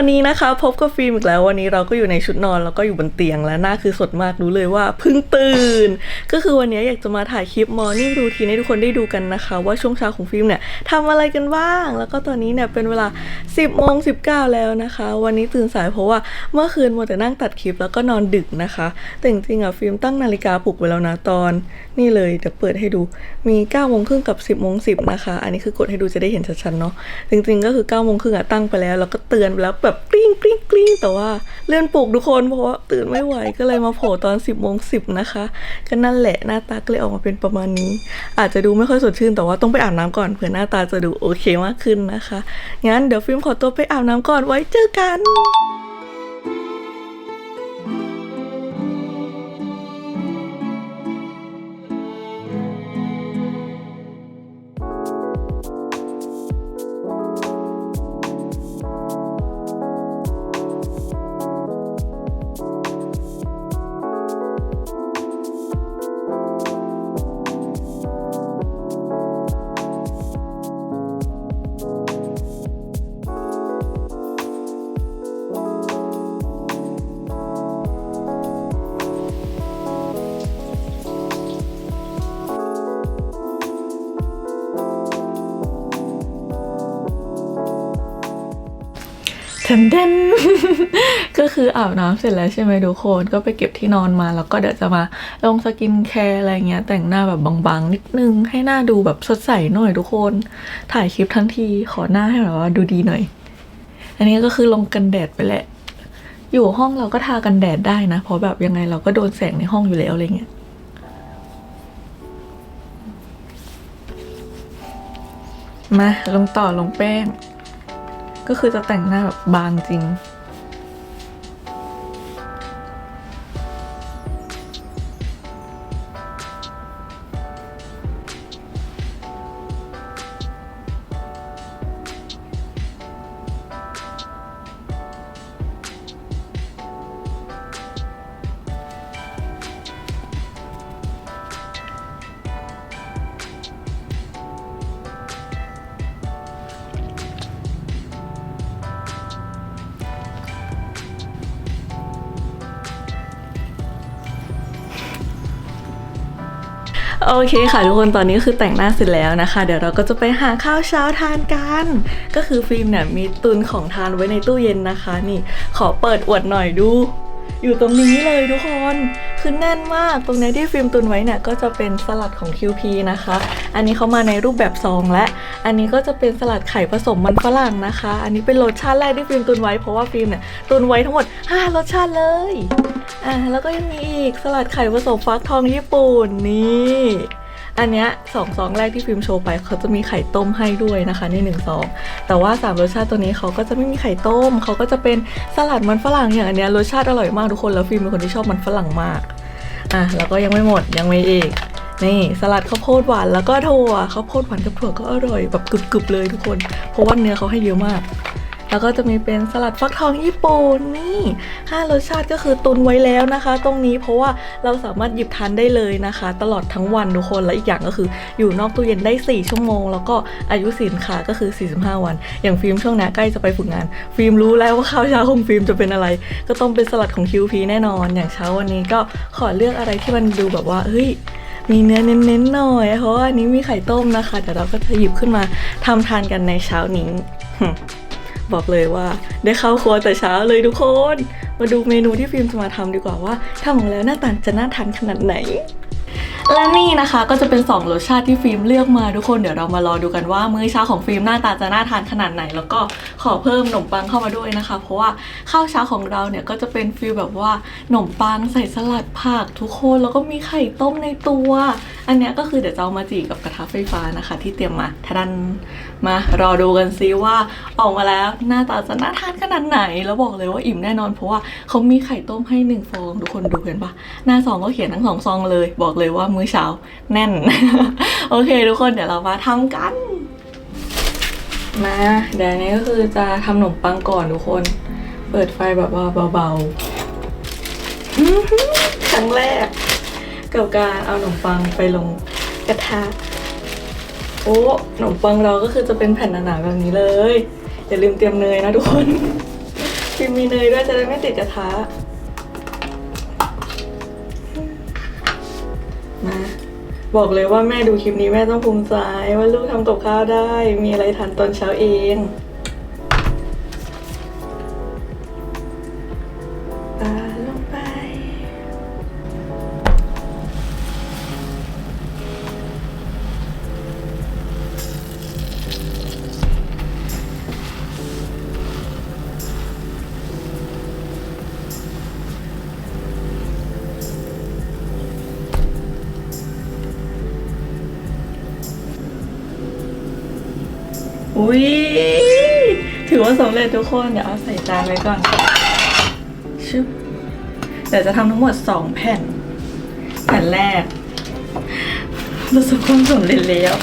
วันนี้นะคะพบกับฟิล์มอีกแล้ววันนี้เราก็อยู่ในชุดนอนแล้วก็อยู่บนเตียงและหน้าคือสดมากรู้เลยว่าเพิ่งตื่น ก็คือวันนี้อยากจะมาถ่ายคลิปมอร์นิ่งรูทีนให้ทุกคนได้ดูกันนะคะ ว่าช่วงเช้าของฟิล์มเนี่ยทำอะไรกันบ้าง แล้วก็ตอนนี้เนี่ยเป็นเวลา 10โมง19แล้วนะคะ วันนี้ตื่นสายเพราะว่าเมื่อคืนมัวแต่นั่งตัดคลิปแล้วก็นอนดึกนะคะแต่จริงๆอะฟิล์มตั้งนาฬิกาปลุกไว้แล้วนะตอน นี่เลยเดี๋ยวเปิดให้ดูมี9โมงครึ่งกับ 10โมง10นะคะ อันนี้คือกดให้ดูจะได้เห็นชัดๆเนาะจริงๆ ก็คือ9โมงครึ่งอะตั้งไปแล้วแล้วก็เตือนไปแล้วแบบกริ้งกริ้งกริ้งแต่ว่าเลื่อนปลุกทุกคนเพราะว่าตื่นไม่ไหวก็เลยมาโผล่ตอน 10โมงสินะคะ ก็นั่นแหละหน้าตาก็เลยออกมาเป็นประมาณนี้ อาจจะดูไม่ค่อยสดชื่นแต่ว่าต้องไปอาบน้ำก่อนเผื่อหน้าตาจะดูโอเคมากขึ้นนะคะ งั้นเดี๋ยวฟิล์มขอตัวไปอาบน้ำก่อนไว้เจอกัน ทันเดนก็คืออาบน้ำเสร็จแล้วใช่ไหมทุกคนก็ไปเก็บที่นอนมาแล้วก็เดี๋ยวจะมาลงสกินแคร์อะไรเงี้ย แต่งหน้าแบบบางๆ นิดนึง ให้หน้าดูแบบสดใสหน่อยทุกคน ถ่ายคลิปทั้งทีขอหน้าให้แบบว่าดูดีหน่อย อันนี้ก็คือลงกันแดดไปแหละ อยู่ห้องเราก็ทากันแดดได้นะ เพราะแบบยังไงเราก็โดนแสงในห้องอยู่แล้วอะไรเงี้ยมาลงต่อลงแป้ง ก็คือจะแต่งหน้าแบบบางจริง โอเคค่ะทุกคนตอนนี้คือแต่งหน้าเสร็จแล้วนะคะ เดี๋ยวเราก็จะไปหาข้าวเช้าทานกัน ก็คือฟิล์มเนี่ยมีตุนของทานไว้ในตู้เย็นนะคะ นี่ขอเปิดอวดหน่อยดู อยู่ตรงนี้เลยทุกคน คือแน่นมากตรงนี้ที่ฟิล์มตุนไว้เนี่ยก็จะเป็นสลัดของ QP นะคะ อันนี้เขามาในรูปแบบซองและ อันนี้ก็จะเป็นสลัดไข่ผสมมันฝรั่งนะคะ อันนี้เป็นรสชาติแรกที่ฟิล์มตุนไว้เพราะว่าฟิล์มเนี่ยตุนไว้ทั้งหมด5รสชาติเลยอ่าแล้วก็ยังมีอีกสลัดไข่ผสมฟักทองญี่ปุ่นนี่ อันเนี้ยสองซองแรกที่ฟิล์มโชว์ไปเขาจะมีไข่ต้มให้ด้วยนะคะในหนึ่งซองแต่ว่าสามรสชาติตัวนี้เขาก็จะไม่มีไข่ต้ม เขาก็จะเป็นสลัดมันฝรั่งอย่างอันเนี้ยรสชาติอร่อยมากทุกคนแล้วฟิล์มเป็นคนที่ชอบมันฝรั่งมากอะแล้วก็ยังไม่หมดยังไมีอีกนี่สลัดข้าวโพดหวานแล้วก็ถั่วข้าวโพดหวานกับถั่วก็อร่อยแบบกรึบๆเลยทุกคน เพราะว่าเนื้อเขาให้เยอะมาก แล้วก็จะมีเป็นสลัดฟักทองญี่ปุ่นนี่ห้ารสชาติก็คือตุนไว้แล้วนะคะ ตรงนี้เพราะว่าเราสามารถหยิบทานได้เลยนะคะ ตลอดทั้งวันทุกคนและอีกอย่างก็คืออยู่นอกตู้เย็นได้ 4 ชั่วโมง แล้วก็อายุสินค้าก็คือ 45 วัน อย่างฟิล์มช่วงนี้ใกล้จะไปฝึกงาน ฟิล์มรู้แล้วว่าข้าวเช้าของฟิล์มจะเป็นอะไร ก็ต้องเป็นสลัดของ QP แน่นอน อย่างเช้าวันนี้ก็ขอเลือกอะไรที่มันดูแบบว่าเฮ้ยมีเนื้อเน้นๆหน่อย เพราะว่าอันนี้มีไข่ต้มนะคะเดี๋ยวเราก็จะหยิบขึ้นมาทำทานกันในเช้านี้ บอกเลยว่า ได้เข้าครัวแต่เช้าเลยทุกคน มาดูเมนูที่ฟิล์มจะมาทำดีกว่าว่าทำออกแล้วหน้าตาจะน่าทานขนาดไหนและนี่นะคะก็จะเป็น 2 รสชาติที่ฟิล์มเลือกมาทุกคนเดี๋ยวเรามารอดูกันว่า มื้อเช้าของฟิล์มหน้าตาจะน่าทานขนาดไหน แล้วก็ขอเพิ่มขนมปังเข้ามาด้วยนะคะ เพราะว่าข้าวเช้าของเราเนี่ยก็จะเป็นฟิลแบบว่าขนมปังใส่สลัดผักทุกคนแล้วก็มีไข่ต้มในตัว อันนี้ก็คือเดี๋ยวจะเอามาจีกับกระทะไฟฟ้านะคะ ที่เตรียมมาทะดันมารอดูกันซิว่าออกมาแล้วหน้าตาจะน่าทานขนาดไหน แล้วบอกเลยว่าอิ่มแน่นอนเพราะว่าเขามีไข่ต้มให้หนึ่งฟองทุกคนดูเห็นปะหน้าซองก็เขียนทั้งสองซองเลย บอกเลยว่ามื้อเช้าแน่น โอเค ทุกคนเดี๋ยวเรามาทำกันมาเดี๋ยวนี้ก็คือจะทำขนมปังก่อนทุกคน เปิดไฟแบบว่าเบาๆครั้งแรก กับการเอาขนมปังไปลงกระทะโอ้ขนมปังเราก็คือจะเป็นแผ่นหนาๆแบบนี้เลย อย่าลืมเตรียมเนยนะทุกคนฟิมมีเนยด้วยจะได้ไม่ติดกระทะมาบอกเลยว่าแม่ดูคลิปนี้แม่ต้องภูมิใจว่าลูกทำกับข้าวได้ มีอะไรทานตอนเช้าเอง ว่าสำเร็จทุกคน เดี๋ยวเอาใส่จานไว้ก่อนชึบเดี๋ยวจะทำทั้งหมด 2 แผ่น แผ่นแรกประสบความสำเร็จแล้ว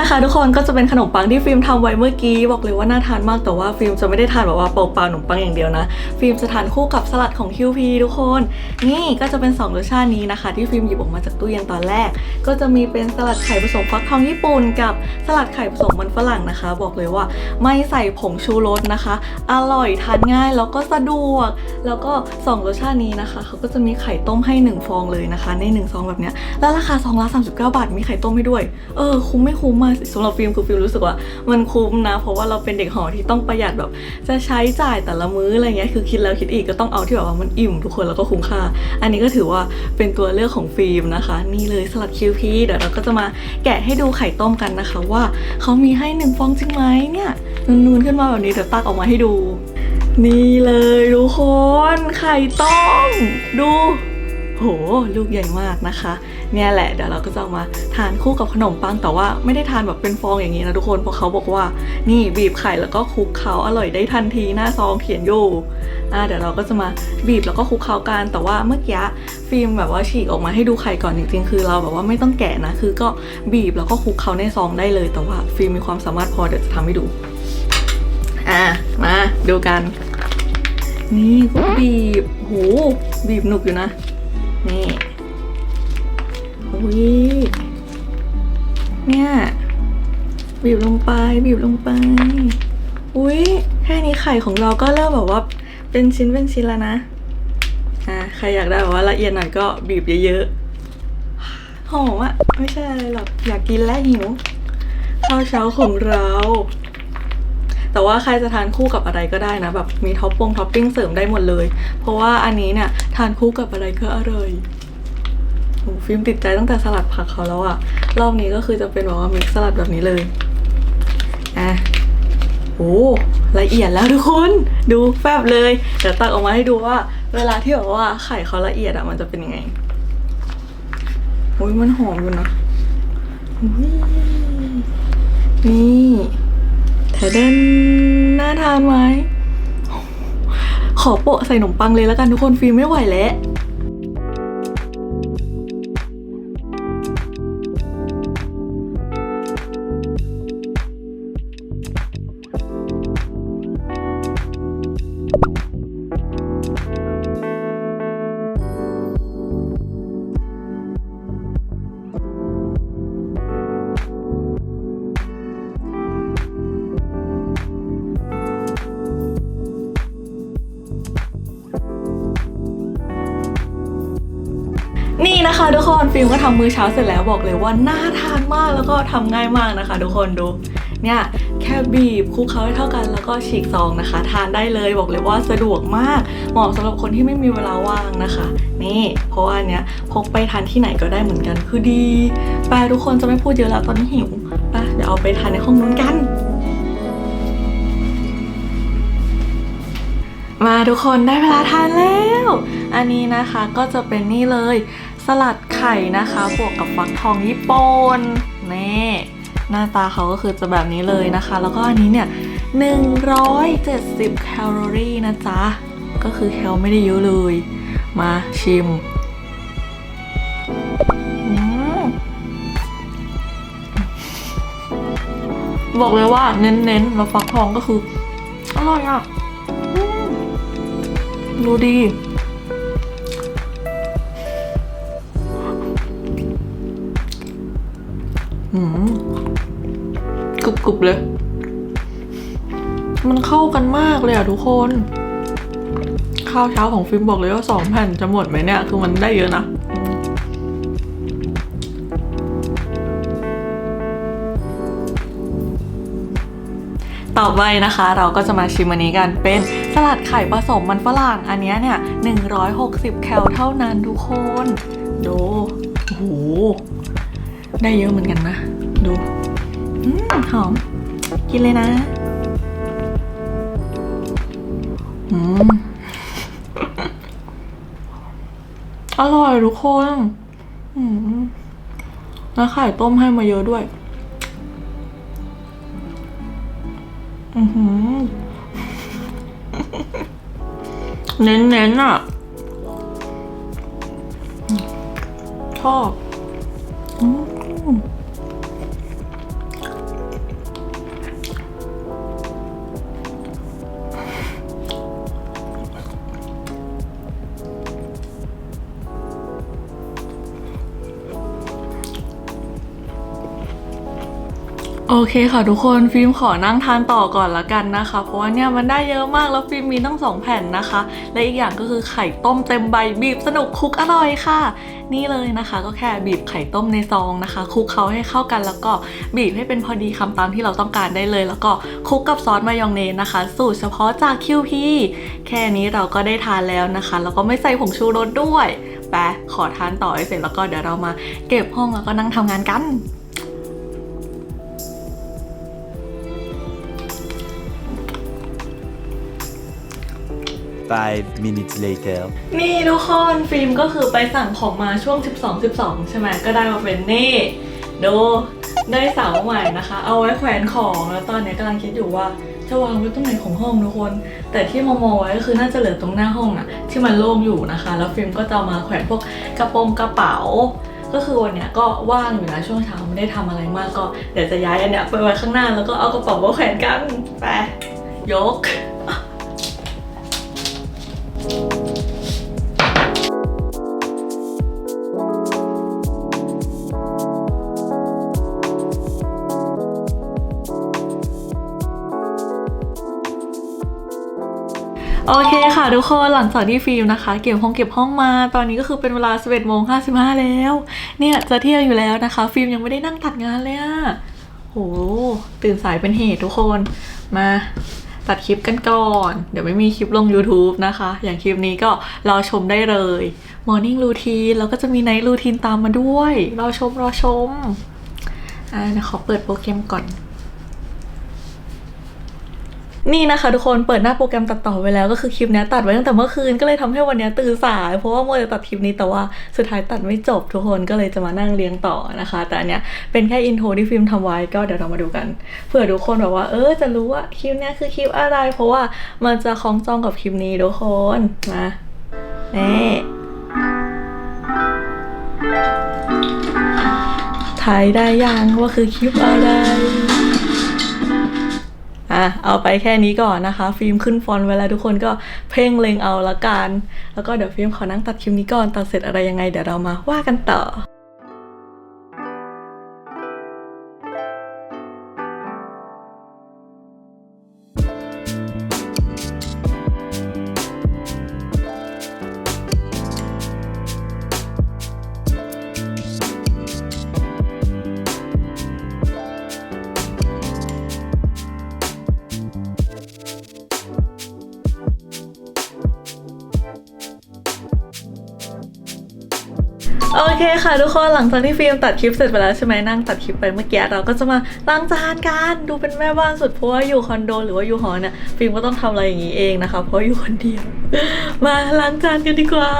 นะคะ ทุกคนก็จะเป็นขนมปังที่ฟิล์มทำไว้เมื่อกี้บอกเลยว่าน่าทานมากแต่ว่าฟิล์มจะไม่ได้ทานแบบว่าเปล่าๆขนมปังอย่างเดียวนะ ฟิล์มจะทานคู่กับสลัดของ QP ทุกคน นี่ก็จะเป็น2รสชาตินี้นะคะ ที่ฟิล์มหยิบออกมาจากตู้เย็นตอนแรก ก็จะมีเป็นสลัดไข่ผสมฟักทองญี่ปุ่นกับสลัดไข่ผสมมันฝรั่งนะคะ บอกเลยว่าไม่ใส่ผงชูรสนะคะ อร่อยทานง่ายแล้วก็สะดวก แล้วก็สองรสชาตินี้นะคะเขาก็จะมีไข่ต้มให้หนึ่งฟองเลยนะคะ ในหนึ่งซองแบบเนี้ยแล้วราคาซองละ39 บาทมีไข่ต้มให้ด้วย เออคุ้มไม่คุ้มมาสำหรับฟิล์มคือฟิล์มรู้สึกว่ามันคุ้มนะ เพราะว่าเราเป็นเด็กหอที่ต้องประหยัดแบบ จะใช้จ่ายแต่ละมื้ออะไรเงี้ยคือคิดแล้วคิดอีกก็ต้องเอาที่แบบว่ามันอิ่มทุกคนแล้วก็คุ้มค่า อันนี้ก็ถือว่าเป็นตัวเลือกของฟิล์มนะคะ นี่เลยสลัดคิวพีเดี๋ยวเราก็จะมาแกะให้ดูไข่ต้มกันนะคะ ว่าเขามีให้หนึ่งฟองจริงไหมเนี่ยนูนๆขึ้นมาแบบนี้เดี๋ยวตักออกมาให้ดู นี่เลยทุกคนไข่ต้มดู โห ลูกใหญ่มากนะคะ เนี่ยแหละเดี๋ยวเราก็จะมาทานคู่กับขนมปังแต่ว่าไม่ได้ทานแบบเป็นฟองอย่างนี้นะทุกคนเพราะเขาบอกว่า นี่บีบไข่แล้วก็คลุกเค้าอร่อยได้ทันทีหน้าซองเขียนอยู่อ่าเดี๋ยวเราก็จะมาบีบแล้วก็คลุกเค้ากันแต่ว่าเมื่อกี้ฟิล์มแบบว่าฉีกออกมาให้ดูไข่ก่อนจริงๆ คือเราแบบว่าไม่ต้องแกะนะคือก็บีบแล้วก็คลุกเค้าในซองได้เลย แต่ว่าฟิล์มมีความสามารถพอเดี๋ยวจะทำให้ดูอะมาดูกัน นี่ก็บีบโหบีบหนุกอยู่นะ นี่อุ้ยเนี่ยบีบลงไปบีบลงไป อุ้ยแค่นี้ไข่ของเราก็เริ่มแบบว่าเป็นชิ้นเป็นชิ้นแล้วนะอะใครอยากได้แบบว่าละเอียดหน่อยก็บีบเยอะๆหอมอะไม่ใช่อะไรหรอกอยากกินแล้วหิวข้าวเช้าของเรา แต่ว่าใครจะทานคู่กับอะไรก็ได้นะแบบมีท็อปปงท็อปปิ้งเสริมได้หมดเลย เพราะว่าอันนี้เนี่ยทานคู่กับอะไรก็อร่อยโอ้ฟิล์มติดใจตั้งแต่สลัดผักเขาแล้วอะรอบนี้ก็คือจะเป็นแบบว่ามิกซ์สลัดแบบนี้เลยอะโอ้ละเอียดแล้วทุกคนดูแฟบเลยเดี๋ยวตักออกมาให้ดูว่า เวลาที่แบบว่าไข่เขาละเอียดอะมันจะเป็นยังไงโอ้ยมันหอมอยู่นะนี่ ทเดนน่าทานไหมขอโปะใส่ขนมปังเลยแล้วกันทุกคนฟิลไม่ไหวแล้ว คะทุกคนฟิล์มก็ทำมื้อเช้าเสร็จแล้วบอกเลยว่าน่าทานมากแล้วก็ทำง่ายมากนะคะ ทุกคนดูเนี่ยแค่บีบคลุกเคล้าให้เท่ากันแล้วก็ฉีกซองนะคะ ทานได้เลยบอกเลยว่าสะดวกมากเหมาะสำหรับคนที่ไม่มีเวลาว่างนะคะ นี่เพราะว่าอันเนี้ยพกไปทานที่ไหนก็ได้เหมือนกันคือดีไปทุกคนจะไม่พูดเยอะแล้วตอนนี้หิวไปเดี๋ยวเอาไปทานในห้องนู้นกันมาทุกคนได้เวลาทานแล้ว อันนี้นะคะก็จะเป็นนี่เลย ลัดไข่นะคะ บวกกับฟักทองญี่ปุ่นนี่หน้าตาเขาก็คือจะแบบนี้เลยนะคะ แล้วก็อันนี้เนี่ย 170 แคลอรี่นะจ๊ะ ก็คือแคลไม่ได้เยอะเลย มาชิมบอกเลยว่าเน้นๆแล้วฟักทองก็คือ อร่อยอะ ดูดี บกรุบเลย มันเข้ากันมากเลยอะทุกคน ข้าวเช้าของฟิล์มบอกเลยว่าสองแผ่นจะหมดไหมเนี่ย คือมันได้เยอะนะต่อไปนะคะเราก็จะมาชิมอันนี้กันเป็นสลัดไข่ผสมมันฝรั่งอันเนี้ยเนี่ย 160 แคลเท่านั้นทุกคน ดูโอ้โหได้เยอะเหมือนกันนะ ดู อืมหอม กินเลยนะ อืม อร่อยทุกคนอืมแล้วไข่ต้มให้มาเยอะด้วย อือหือ เน้นๆอะ ชอบ เคค่ะทุกคนฟิล์มขอนั่งทานต่อก่อนละกันนะคะ เพราะว่าเนี่ยมันได้เยอะมากแล้วฟิล์มมีตั้งสองแผ่นนะคะ และอีกอย่างก็คือไข่ต้มเต็มใบบีบสนุกคุกอร่อยค่ะ นี่เลยนะคะ ก็แค่บีบไข่ต้มในซองนะคะคลุกเขาให้เข้ากันแล้วก็บีบให้เป็นพอดีคำตามที่เราต้องการได้เลย แล้วก็คลุกกับซอสมายองเนสนะคะ สูตรเฉพาะจาก QP แค่นี้เราก็ได้ทานแล้วนะคะ แล้วก็ไม่ใส่ผงชูรสด้วยไปขอทานต่อให้เสร็จแล้วก็เดี๋ยวเรามาเก็บห้องแล้วก็นั่งทำงานกัน Five minutes later. นี่ทุกคนฟิล์มก็คือไปสั่งของมาช่วง 12 12 ใช่ไหมก็ได้มาเป็นนี่ดูได้เสาใหม่นะคะ เอาไว้แขวนของแล้วตอนนี้กำลังคิดอยู่ว่าจะวางไว้ตรงไหนของห้องทุกคน แต่ที่มองมองไว้ก็คือน่าจะเหลือตรงหน้าห้องอะที่มันโล่งอยู่นะคะ แล้วฟิล์มก็จะมาแขวนพวกกระโปรงกระเป๋า ก็คือวันเนี้ยก็ว่างอยู่นะช่วงเช้าไม่ได้ทำอะไรมากก็เดี๋ยวจะย้ายอันเนี้ยไปไว้ข้างหน้าแล้วก็เอากระเป๋ามาแขวนกันไปยก โอเคค่ะทุกคนหลังจากที่ฟิล์มนะคะ เก็บห้องเก็บห้องมาตอนนี้ก็คือเป็นเวลา 11โมง55 แล้ว เนี่ยจะเที่ยงอยู่แล้วนะคะ ฟิล์มยังไม่ได้นั่งตัดงานเลยอะโหตื่นสายเป็นเหตุทุกคนมา ตัดคลิปกันก่อน เดี๋ยวไม่มีคลิปลง YouTube นะคะ อย่างคลิปนี้ก็รอชมได้เลย Morning Routine แล้วก็จะมี Night Routine ตามมาด้วย รอชมรอชมอ่าเดี๋ยวขอเปิดโปรแกรมก่อน นี่นะคะทุกคนเปิดหน้าโปรแกรมตัดต่อไว้แล้วก็คือคลิปนี้ตัดไว้ตั้งแต่เมื่อคืนก็เลยทำให้วันนี้ตื่นสาย เพราะว่าโมจะตัดคลิปนี้แต่ว่าสุดท้ายตัดไม่จบทุกคนก็เลยจะมานั่งเรียงต่อนะคะ แต่อันเนี้ยเป็นแค่อินโทรที่ฟิล์มทำไว้ก็เดี๋ยวเรามาดูกันเผื่อทุกคนแบบว่า เออจะรู้ว่าคลิปนี้คือคลิปอะไร เพราะว่ามันจะคล้องจองกับคลิปนี้ทุกคนมาแน่ทายได้ยังว่าคือคลิปอะไร อะเอาไปแค่นี้ก่อนนะคะ ฟิล์มขึ้นฟอนต์ไว้แล้วทุกคนก็เพ่งเล็งเอาละกัน แล้วก็เดี๋ยวฟิล์มขอนั่งตัดคลิปนี้ก่อนตัดเสร็จอะไรยังไงเดี๋ยวเรามาว่ากันต่อ เคค่ะทุกคนหลังจากที่ฟิล์มตัดคลิปเสร็จไปแล้วใช่ไหมนั่งตัดคลิปไปเมื่อกี้เราก็จะมาล้างจานกันดูเป็นแม่บ้านสุดเพราะว่าอยู่คอนโดหรือว่าอยู่หอเนี่ยฟิล์มก็ต้องทำอะไรอย่างนี้เองนะคะ เพราะอยู่คนเดียว มาล้างจานกันดีกว่า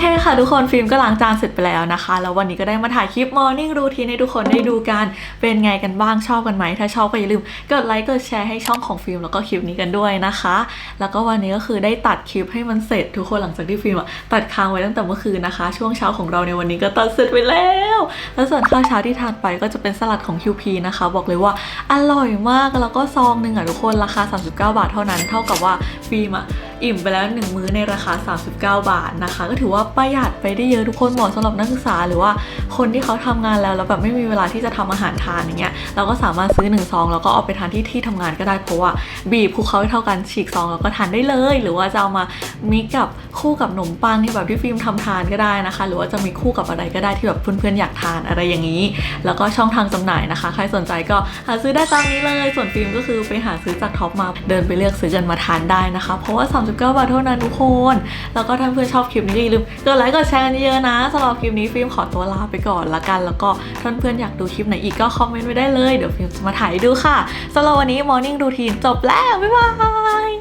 เคค่ะทุกคนฟิล์มก็ล้างจานเสร็จไปแล้วนะคะ แล้ววันนี้ก็ได้มาถ่ายคลิป Morning Routine ให้ทุกคนได้ดูกันเป็นไงกันบ้างชอบกันไหม ถ้าชอบก็อย่าลืมกดไลค์กดแชร์ให้ช่องของฟิล์มแล้วก็คลิปนี้กันด้วยนะคะ แล้วก็วันนี้ก็คือได้ตัดคลิปให้มันเสร็จทุกคนหลังจากที่ฟิล์มตัดค้างไว้ตั้งแต่เมื่อคืนนะคะ ช่วงเช้าของเราในวันนี้ก็ตัดเสร็จไปแล้ว แล้วส่วนข้าวเช้าที่ทานไปก็จะเป็นสลัดของ QP นะคะ บอกเลยว่าอร่อยมากแล้วก็ซองหนึ่งอะทุกคนราคา 39 บาทเท่านั้น เท่ากับว่าฟิล์มอะอิ่มไปแล้วหนึ่งมื้อในราคา 39 บาทนะคะ ก็ถือว่าประหยัดไปได้เยอะทุกคนเหมาะสำหรับนักศึกษาหรือว่าคนที่เขาทำงานแล้วแล้วแบบไม่มีเวลาที่จะทำอาหารทานอย่างเงี้ยเราก็สามารถซื้อหนึ่งซองแล้วก็เอาไปทานที่ที่ทำงานก็ได้เพราะว่าบีบคลุกเขาให้เท่ากันฉีกซองแล้วก็ทานได้เลย หรือว่าจะเอามามิกกับคู่กับขนมปังที่แบบที่ฟิล์มทำทานก็ได้นะคะ หรือว่าจะมีคู่กับอะไรก็ได้ที่แบบเพื่อนๆอยากทานอะไรอย่างนี้ แล้วก็ช่องทางจำหน่ายนะคะ ใครสนใจก็หาซื้อได้ตามนี้เลย ส่วนฟิล์มก็คือไปหาซื้อจากท็อปมาเดินไปเลือกซื้อกันมาทานได้นะคะ เพราะว่า39 บาทเท่านั้นทุกคน แล้วก็ถ้าเพื่อนชอบคลิปนี้อย่าลืมกดไลค์กดแชร์กันเยอะๆนะสำหรับคลิปนี้ฟิล์มขอตัวลาไปก่อนละกัน แล้วก็ถ้าเพื่อนอยากดูคลิปไหนอีกก็คอมเมนต์ไว้ได้เลยเดี๋ยวฟิล์มจะมาถ่ายดูค่ะสำหรับวันนี้ Morning Routine จบแล้วบ๊ายบาย